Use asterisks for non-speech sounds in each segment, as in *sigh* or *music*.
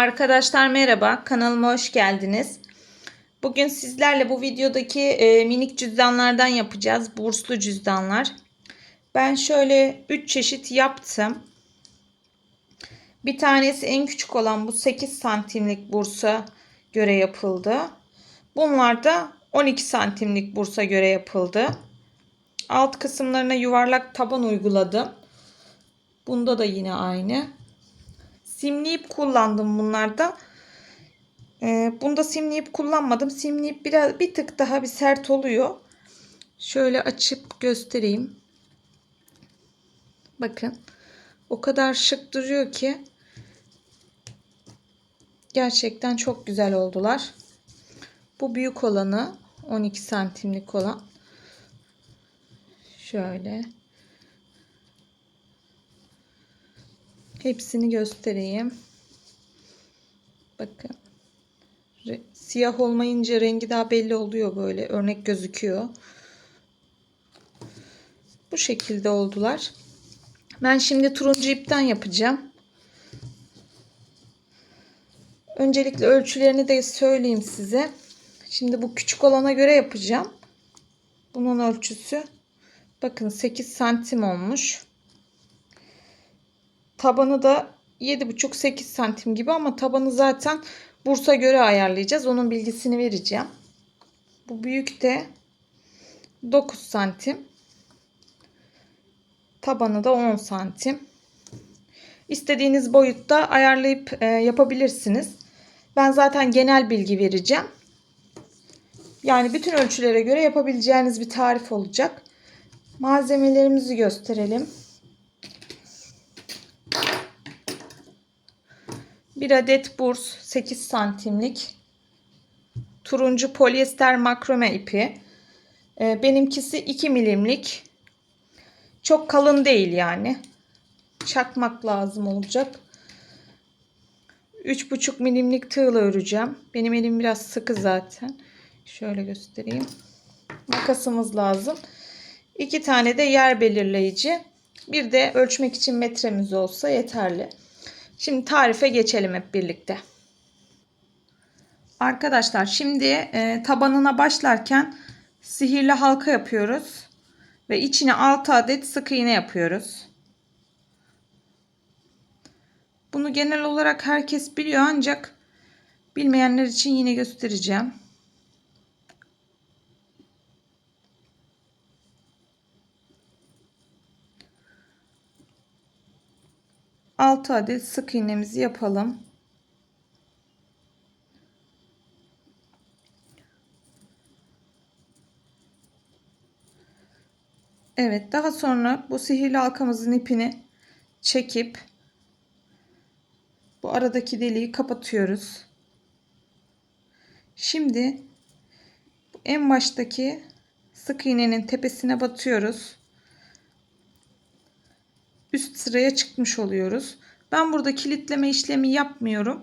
Arkadaşlar merhaba, kanalıma hoş geldiniz. Bugün sizlerle bu videodaki e, minik cüzdanlardan yapacağız. Burslu cüzdanlar. Ben şöyle 3 çeşit yaptım. Bir tanesi en küçük olan bu 8 santimlik bursa göre yapıldı. Bunlar da 12 santimlik bursa göre yapıldı. Alt kısımlarına yuvarlak taban uyguladım. Bunda da yine aynı. Simli ip kullandım bunlarda. Ee, bunda simli ip kullanmadım. Simli ip biraz bir tık daha bir sert oluyor. Şöyle açıp göstereyim. Bakın. O kadar şık duruyor ki gerçekten çok güzel oldular. Bu büyük olanı 12 santimlik olan. Şöyle. Hepsini göstereyim. Bakın. Siyah olmayınca rengi daha belli oluyor böyle. Örnek gözüküyor. Bu şekilde oldular. Ben şimdi turuncu ipten yapacağım. Öncelikle ölçülerini de söyleyeyim size. Şimdi bu küçük olana göre yapacağım. Bunun ölçüsü bakın 8 santim olmuş. Tabanı da 7,5-8 santim gibi ama tabanı zaten bursa göre ayarlayacağız. Onun bilgisini vereceğim. Bu büyük de 9 santim. Tabanı da 10 santim. İstediğiniz boyutta ayarlayıp e, yapabilirsiniz. Ben zaten genel bilgi vereceğim. Yani bütün ölçülere göre yapabileceğiniz bir tarif olacak. Malzemelerimizi gösterelim. Bir adet burs 8 santimlik. Turuncu polyester makrome ipi. Ee, benimkisi 2 milimlik. Çok kalın değil yani. Çakmak lazım olacak. 3,5 milimlik tığla öreceğim. Benim elim biraz sıkı zaten. Şöyle göstereyim. Makasımız lazım. 2 tane de yer belirleyici. Bir de ölçmek için metremiz olsa yeterli. Şimdi tarife geçelim hep birlikte. Arkadaşlar şimdi e, tabanına başlarken sihirli halka yapıyoruz. Ve içine 6 adet sık iğne yapıyoruz. Bunu genel olarak herkes biliyor ancak bilmeyenler için yine göstereceğim. Altı adet sık iğnemizi yapalım. Evet daha sonra bu sihirli halkamızın ipini çekip bu aradaki deliği kapatıyoruz. Şimdi en baştaki sık iğnenin tepesine batıyoruz. Üst sıraya çıkmış oluyoruz. Ben burada kilitleme işlemi yapmıyorum.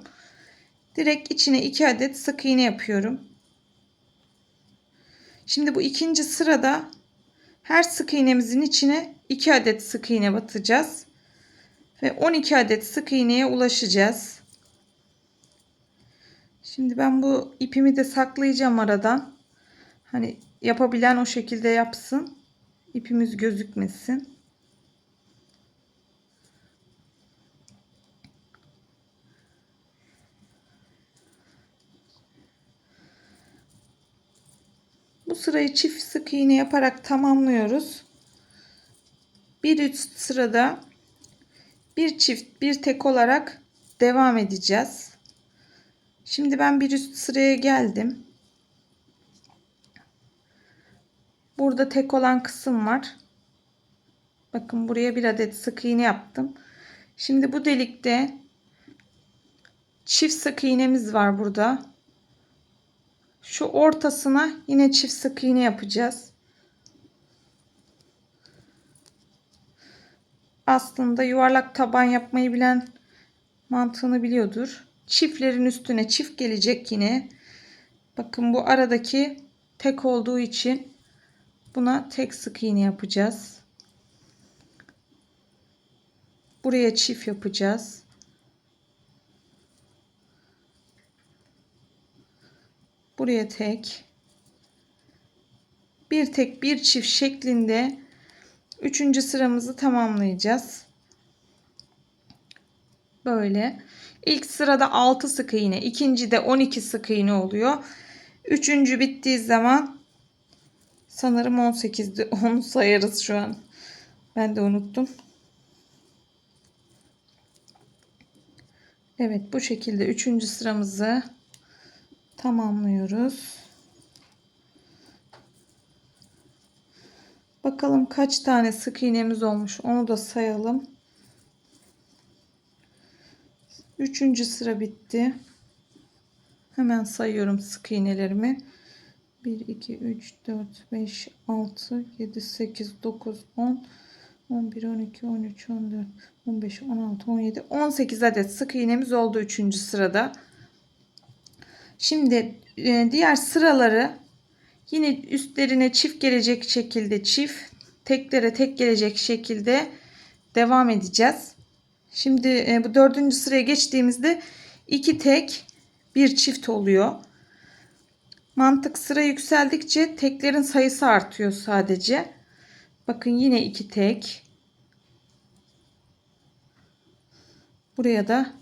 Direkt içine 2 adet sık iğne yapıyorum. Şimdi bu ikinci sırada her sık iğnemizin içine 2 adet sık iğne batacağız. Ve 12 adet sık iğneye ulaşacağız. Şimdi ben bu ipimi de saklayacağım aradan. Hani yapabilen o şekilde yapsın. İpimiz gözükmesin. Bu sırayı çift sık iğne yaparak tamamlıyoruz. Bir üst sırada bir çift bir tek olarak devam edeceğiz. Şimdi ben bir üst sıraya geldim. Burada tek olan kısım var. Bakın buraya bir adet sık iğne yaptım. Şimdi bu delikte çift sık iğnemiz var burada. Şu ortasına yine çift sık iğne yapacağız. Aslında yuvarlak taban yapmayı bilen mantığını biliyordur. Çiftlerin üstüne çift gelecek yine. Bakın bu aradaki tek olduğu için buna tek sık iğne yapacağız. Buraya çift yapacağız. Buraya tek. Bir tek bir çift şeklinde üçüncü sıramızı tamamlayacağız. Böyle. İlk sırada 6 sık iğne, ikinci de 12 sık iğne oluyor. Üçüncü bittiği zaman sanırım 18'di. *laughs* Onu sayarız şu an. Ben de unuttum. Evet bu şekilde üçüncü sıramızı tamamlıyoruz. Bakalım kaç tane sık iğnemiz olmuş onu da sayalım. Üçüncü sıra bitti. Hemen sayıyorum sık iğnelerimi. 1, 2, 3, 4, 5, 6, 7, 8, 9, 10, 11, 12, 13, 14, 15, 16, 17, 18 adet sık iğnemiz oldu 3. sırada. Şimdi e, diğer sıraları yine üstlerine çift gelecek şekilde çift, teklere tek gelecek şekilde devam edeceğiz. Şimdi e, bu dördüncü sıraya geçtiğimizde iki tek bir çift oluyor. Mantık sıra yükseldikçe teklerin sayısı artıyor sadece. Bakın yine iki tek. Buraya da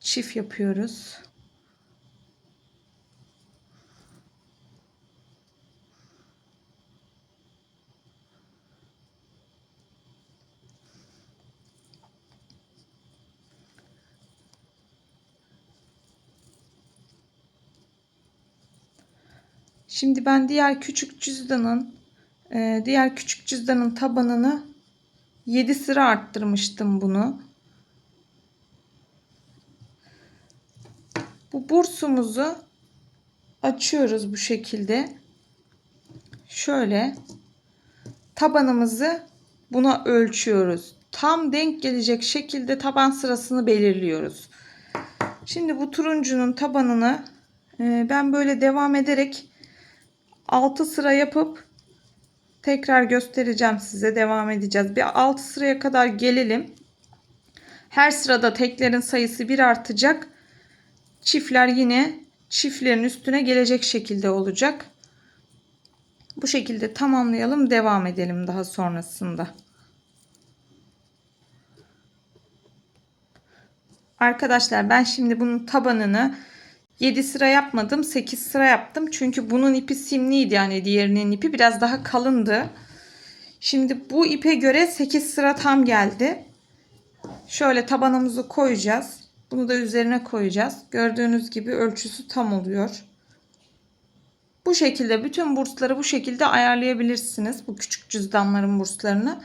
çift yapıyoruz. Şimdi ben diğer küçük cüzdanın e, diğer küçük cüzdanın tabanını 7 sıra arttırmıştım bunu. Bu bursumuzu açıyoruz bu şekilde. Şöyle tabanımızı buna ölçüyoruz. Tam denk gelecek şekilde taban sırasını belirliyoruz. Şimdi bu turuncunun tabanını e, ben böyle devam ederek 6 sıra yapıp tekrar göstereceğim size. Devam edeceğiz. Bir 6 sıraya kadar gelelim. Her sırada teklerin sayısı bir artacak. Çiftler yine çiftlerin üstüne gelecek şekilde olacak. Bu şekilde tamamlayalım. Devam edelim daha sonrasında. Arkadaşlar ben şimdi bunun tabanını 7 sıra yapmadım 8 sıra yaptım. Çünkü bunun ipi simliydi yani diğerinin ipi biraz daha kalındı. Şimdi bu ipe göre 8 sıra tam geldi. Şöyle tabanımızı koyacağız. Bunu da üzerine koyacağız. Gördüğünüz gibi ölçüsü tam oluyor. Bu şekilde bütün bursları bu şekilde ayarlayabilirsiniz. Bu küçük cüzdanların burslarını.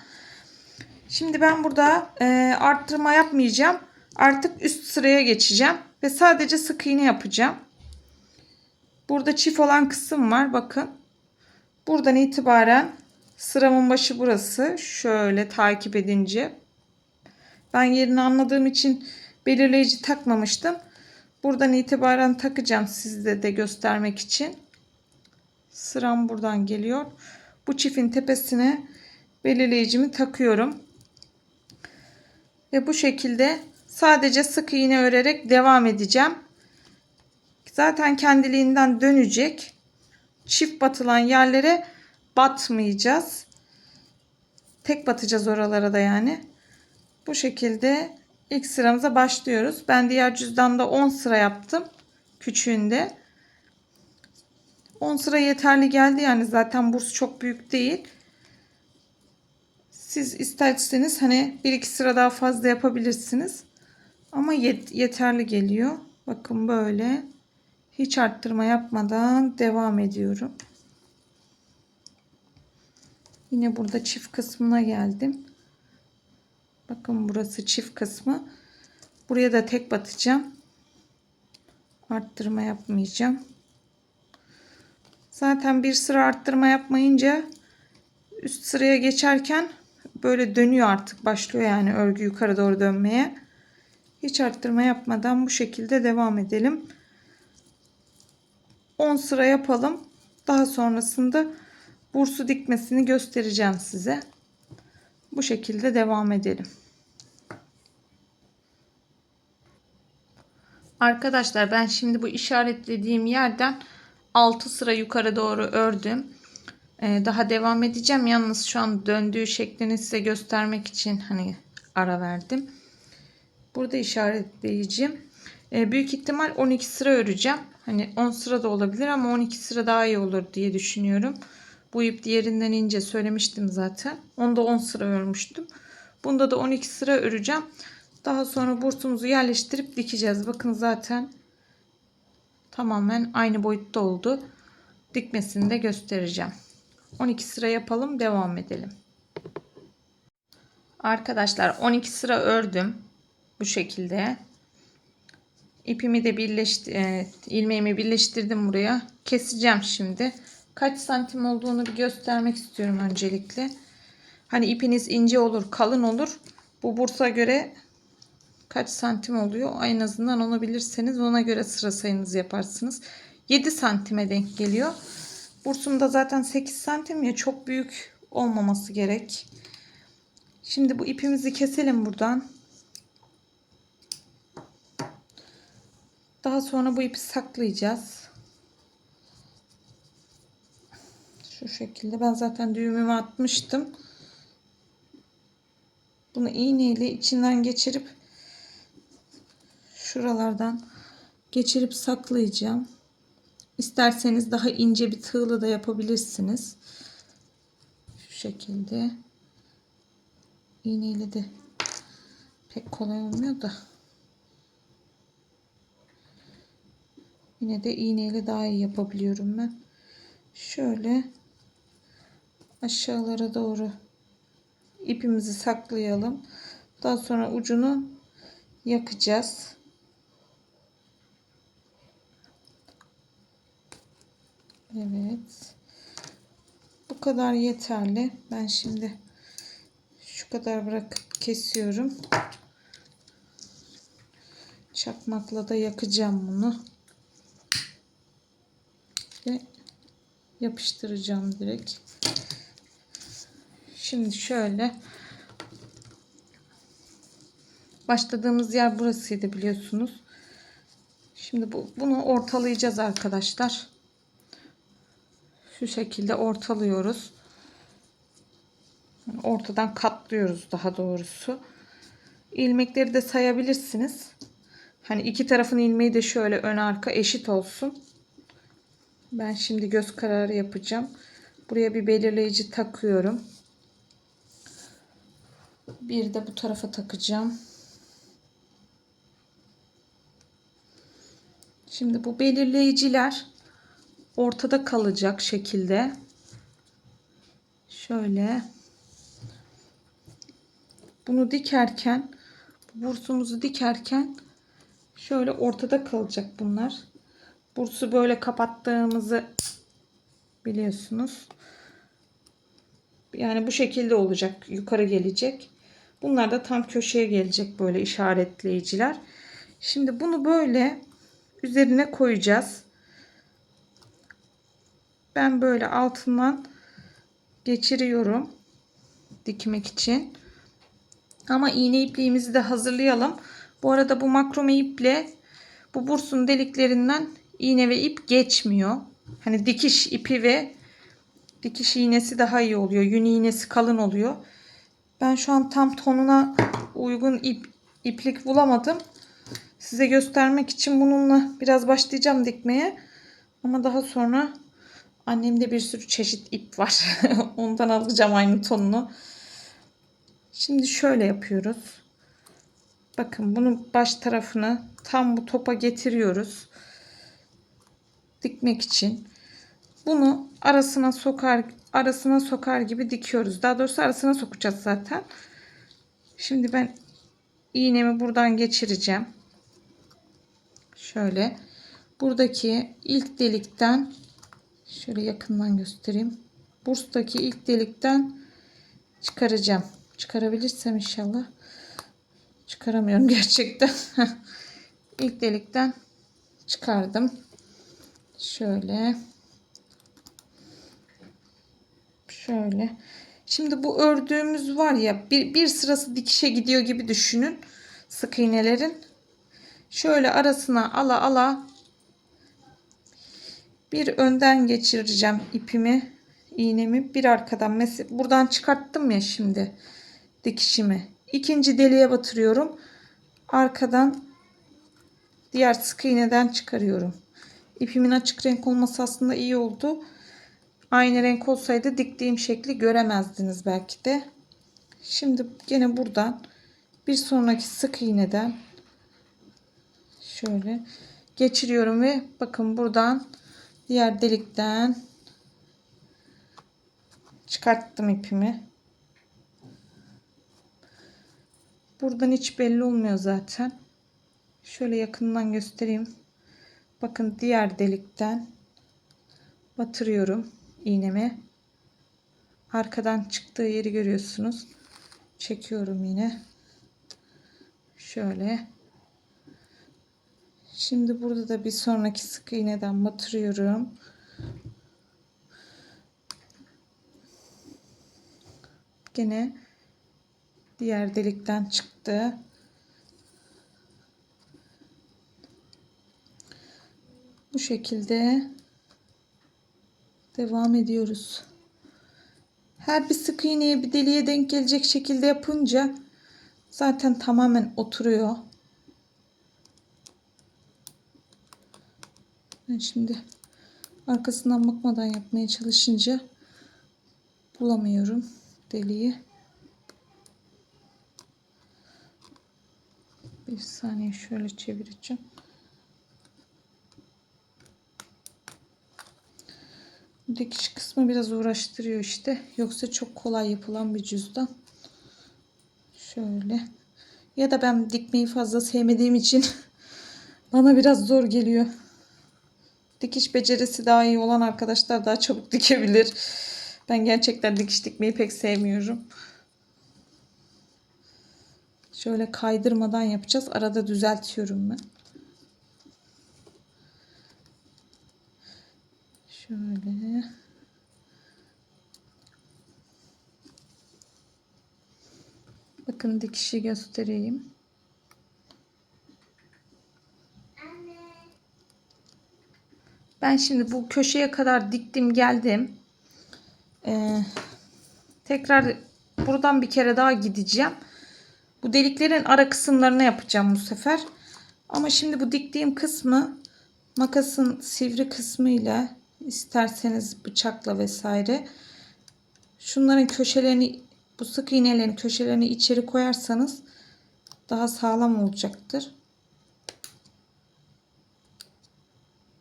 Şimdi ben burada e, arttırma yapmayacağım. Artık üst sıraya geçeceğim. Ve sadece sık iğne yapacağım. Burada çift olan kısım var. Bakın. Buradan itibaren sıramın başı burası. Şöyle takip edince. Ben yerini anladığım için belirleyici takmamıştım. Buradan itibaren takacağım sizde de göstermek için. Sıram buradan geliyor. Bu çiftin tepesine belirleyicimi takıyorum. Ve bu şekilde Sadece sık iğne örerek devam edeceğim. Zaten kendiliğinden dönecek. Çift batılan yerlere batmayacağız. Tek batacağız oralara da yani. Bu şekilde ilk sıramıza başlıyoruz. Ben diğer cüzdanda 10 sıra yaptım. Küçüğünde. 10 sıra yeterli geldi yani zaten burs çok büyük değil. Siz isterseniz hani bir iki sıra daha fazla yapabilirsiniz. Ama yet yeterli geliyor. Bakın böyle. Hiç arttırma yapmadan devam ediyorum. Yine burada çift kısmına geldim. Bakın burası çift kısmı. Buraya da tek batacağım. Arttırma yapmayacağım. Zaten bir sıra arttırma yapmayınca üst sıraya geçerken böyle dönüyor artık başlıyor yani örgü yukarı doğru dönmeye. Hiç arttırma yapmadan bu şekilde devam edelim. 10 sıra yapalım. Daha sonrasında bursu dikmesini göstereceğim size. Bu şekilde devam edelim. Arkadaşlar ben şimdi bu işaretlediğim yerden 6 sıra yukarı doğru ördüm. Ee, daha devam edeceğim. Yalnız şu an döndüğü şeklini size göstermek için hani ara verdim. Burada işaretleyeceğim. Ee, büyük ihtimal 12 sıra öreceğim. Hani 10 sıra da olabilir ama 12 sıra daha iyi olur diye düşünüyorum. Bu ip diğerinden ince söylemiştim zaten. Onda 10 sıra örmüştüm. Bunda da 12 sıra öreceğim. Daha sonra bursumuzu yerleştirip dikeceğiz. Bakın zaten tamamen aynı boyutta oldu. Dikmesini de göstereceğim. 12 sıra yapalım devam edelim. Arkadaşlar 12 sıra ördüm. Bu şekilde. İpimi de birleşti, e, ilmeğimi birleştirdim buraya. Keseceğim şimdi. Kaç santim olduğunu bir göstermek istiyorum öncelikle. Hani ipiniz ince olur, kalın olur. Bu bursa göre kaç santim oluyor? En azından onu bilirseniz ona göre sıra sayınızı yaparsınız. 7 santime denk geliyor. Bursum da zaten 8 santim ya çok büyük olmaması gerek. Şimdi bu ipimizi keselim buradan. Daha sonra bu ipi saklayacağız. Şu şekilde. Ben zaten düğümümü atmıştım. Bunu iğneyle içinden geçirip şuralardan geçirip saklayacağım. İsterseniz daha ince bir tığla da yapabilirsiniz. Şu şekilde. İğneyle de pek kolay olmuyor da. Yine de iğneyle daha iyi yapabiliyorum ben. Şöyle aşağılara doğru ipimizi saklayalım. Daha sonra ucunu yakacağız. Evet. Bu kadar yeterli. Ben şimdi şu kadar bırakıp kesiyorum. Çakmakla da yakacağım bunu. Ve yapıştıracağım direkt. Şimdi şöyle başladığımız yer burasıydı biliyorsunuz. Şimdi bu, bunu ortalayacağız arkadaşlar. Şu şekilde ortalıyoruz. Ortadan katlıyoruz daha doğrusu. İlmekleri de sayabilirsiniz. Hani iki tarafın ilmeği de şöyle ön arka eşit olsun. Ben şimdi göz kararı yapacağım. Buraya bir belirleyici takıyorum. Bir de bu tarafa takacağım. Şimdi bu belirleyiciler ortada kalacak şekilde. Şöyle. Bunu dikerken bursumuzu dikerken şöyle ortada kalacak bunlar. Bursu böyle kapattığımızı biliyorsunuz. Yani bu şekilde olacak. Yukarı gelecek. Bunlar da tam köşeye gelecek böyle işaretleyiciler. Şimdi bunu böyle üzerine koyacağız. Ben böyle altından geçiriyorum dikmek için. Ama iğne ipliğimizi de hazırlayalım. Bu arada bu makrome iple bu bursun deliklerinden iğne ve ip geçmiyor. Hani dikiş ipi ve dikiş iğnesi daha iyi oluyor. Yün iğnesi kalın oluyor. Ben şu an tam tonuna uygun ip iplik bulamadım. Size göstermek için bununla biraz başlayacağım dikmeye. Ama daha sonra annemde bir sürü çeşit ip var. *laughs* Ondan alacağım aynı tonunu. Şimdi şöyle yapıyoruz. Bakın bunun baş tarafını tam bu topa getiriyoruz. Dikmek için. Bunu arasına sokar arasına sokar gibi dikiyoruz. Daha doğrusu arasına sokacağız zaten. Şimdi ben iğnemi buradan geçireceğim. Şöyle buradaki ilk delikten şöyle yakından göstereyim. Burstaki ilk delikten çıkaracağım. Çıkarabilirsem inşallah. Çıkaramıyorum *laughs* gerçekten. ilk delikten çıkardım. Şöyle. Şöyle. Şimdi bu ördüğümüz var ya bir, bir sırası dikişe gidiyor gibi düşünün. Sık iğnelerin. şöyle arasına ala ala bir önden geçireceğim ipimi iğnemi bir arkadan mesela buradan çıkarttım ya şimdi dikişimi ikinci deliğe batırıyorum arkadan diğer sık iğneden çıkarıyorum ipimin açık renk olması aslında iyi oldu aynı renk olsaydı diktiğim şekli göremezdiniz belki de şimdi gene buradan bir sonraki sık iğneden şöyle geçiriyorum ve bakın buradan diğer delikten çıkarttım ipimi. Buradan hiç belli olmuyor zaten. Şöyle yakından göstereyim. Bakın diğer delikten batırıyorum iğnemi. Arkadan çıktığı yeri görüyorsunuz. Çekiyorum yine. Şöyle. Şimdi burada da bir sonraki sık iğneden batırıyorum. Gene diğer delikten çıktı. Bu şekilde devam ediyoruz. Her bir sık iğneye bir deliğe denk gelecek şekilde yapınca zaten tamamen oturuyor. Ben şimdi arkasından bakmadan yapmaya çalışınca bulamıyorum deliği. Bir saniye şöyle çevireceğim. Dikiş kısmı biraz uğraştırıyor işte. Yoksa çok kolay yapılan bir cüzdan. Şöyle. Ya da ben dikmeyi fazla sevmediğim için *laughs* bana biraz zor geliyor. Dikiş becerisi daha iyi olan arkadaşlar daha çabuk dikebilir. Ben gerçekten dikiş dikmeyi pek sevmiyorum. Şöyle kaydırmadan yapacağız. Arada düzeltiyorum ben. Şöyle. Bakın dikişi göstereyim. Ben şimdi bu köşeye kadar diktim geldim. Ee, tekrar buradan bir kere daha gideceğim. Bu deliklerin ara kısımlarını yapacağım bu sefer. Ama şimdi bu diktiğim kısmı makasın sivri kısmıyla isterseniz bıçakla vesaire şunların köşelerini bu sık iğnelerin köşelerini içeri koyarsanız daha sağlam olacaktır.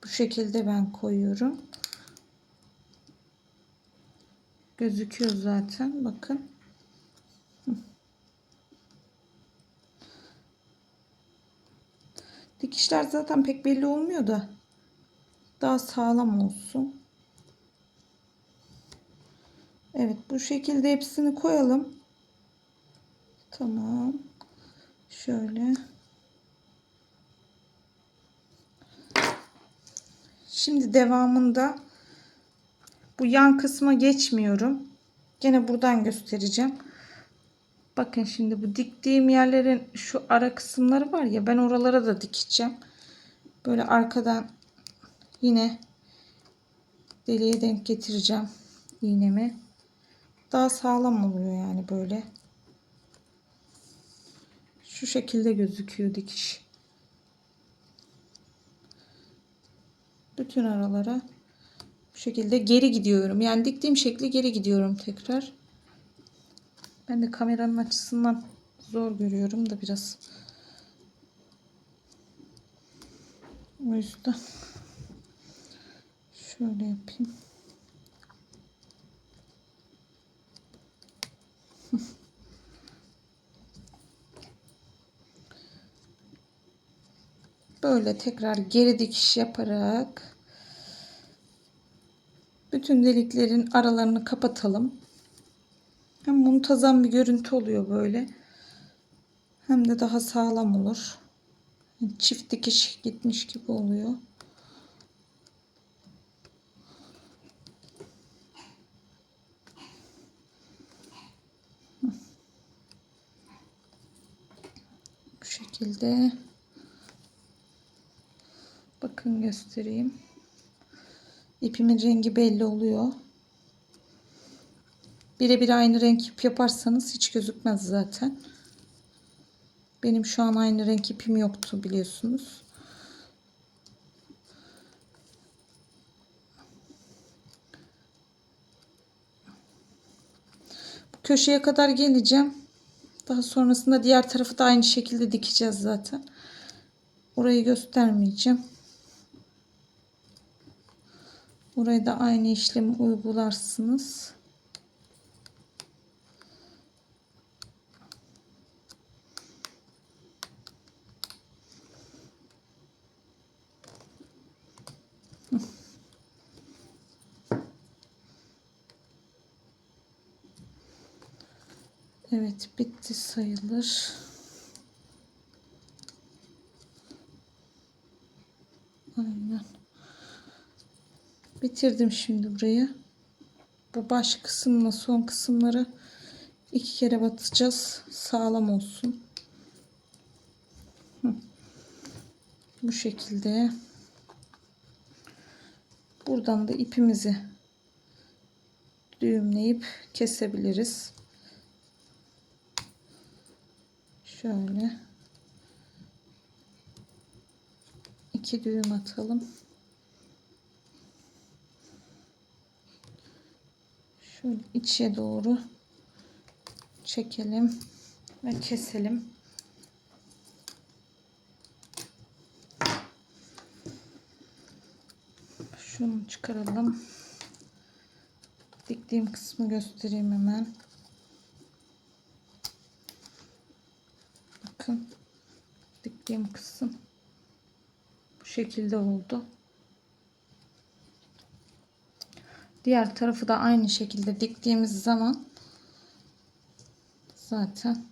Bu şekilde ben koyuyorum. Gözüküyor zaten. Bakın. Dikişler zaten pek belli olmuyor da daha sağlam olsun. Evet bu şekilde hepsini koyalım. Tamam. Şöyle. Şimdi devamında bu yan kısma geçmiyorum. Gene buradan göstereceğim. Bakın şimdi bu diktiğim yerlerin şu ara kısımları var ya ben oralara da dikeceğim. Böyle arkadan yine deliğe denk getireceğim iğnemi. Daha sağlam oluyor yani böyle. Şu şekilde gözüküyor dikiş. Bütün aralara bu şekilde geri gidiyorum. Yani diktiğim şekli geri gidiyorum tekrar. Ben de kameranın açısından zor görüyorum da biraz. O yüzden şöyle yapayım. *laughs* Böyle tekrar geri dikiş yaparak bütün deliklerin aralarını kapatalım. Hem muntazam bir görüntü oluyor böyle. Hem de daha sağlam olur. Çift dikiş gitmiş gibi oluyor. Bu şekilde Bakın göstereyim. İpimin rengi belli oluyor. Birebir aynı renk ip yaparsanız hiç gözükmez zaten. Benim şu an aynı renk ipim yoktu biliyorsunuz. Bu köşeye kadar geleceğim. Daha sonrasında diğer tarafı da aynı şekilde dikeceğiz zaten. Orayı göstermeyeceğim. Burayı da aynı işlemi uygularsınız. Evet bitti sayılır. Aynen. Bitirdim şimdi burayı. Bu baş kısımla son kısımları iki kere batacağız. Sağlam olsun. Bu şekilde. Buradan da ipimizi düğümleyip kesebiliriz. Şöyle iki düğüm atalım. Şöyle içe doğru çekelim ve keselim. Şunu çıkaralım. Diktiğim kısmı göstereyim hemen. Bakın diktiğim kısım bu şekilde oldu. Diğer tarafı da aynı şekilde diktiğimiz zaman zaten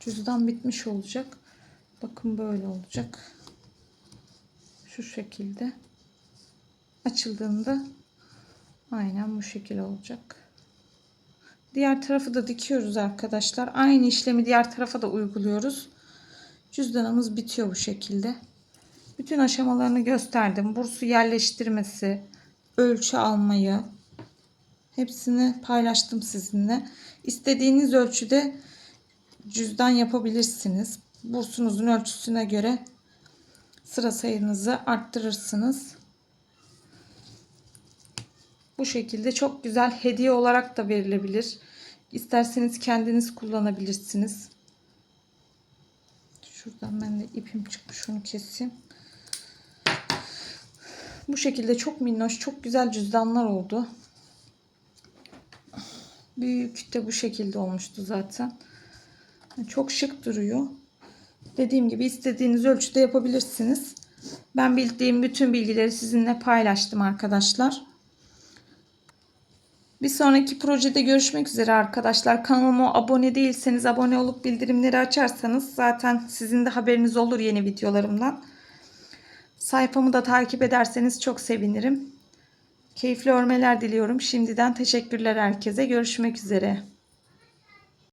cüzdan bitmiş olacak. Bakın böyle olacak. Şu şekilde açıldığında aynen bu şekilde olacak. Diğer tarafı da dikiyoruz arkadaşlar. Aynı işlemi diğer tarafa da uyguluyoruz. Cüzdanımız bitiyor bu şekilde. Bütün aşamalarını gösterdim. Bursu yerleştirmesi, ölçü almayı hepsini paylaştım sizinle. İstediğiniz ölçüde cüzdan yapabilirsiniz. Bursunuzun ölçüsüne göre sıra sayınızı arttırırsınız. Bu şekilde çok güzel hediye olarak da verilebilir. İsterseniz kendiniz kullanabilirsiniz. Şuradan ben de ipim çıkmış şunu keseyim. Bu şekilde çok minnoş, çok güzel cüzdanlar oldu. Büyük de bu şekilde olmuştu zaten. Çok şık duruyor. Dediğim gibi istediğiniz ölçüde yapabilirsiniz. Ben bildiğim bütün bilgileri sizinle paylaştım arkadaşlar. Bir sonraki projede görüşmek üzere arkadaşlar. Kanalıma abone değilseniz abone olup bildirimleri açarsanız zaten sizin de haberiniz olur yeni videolarımdan. Sayfamı da takip ederseniz çok sevinirim. Keyifli örmeler diliyorum. Şimdiden teşekkürler herkese. Görüşmek üzere.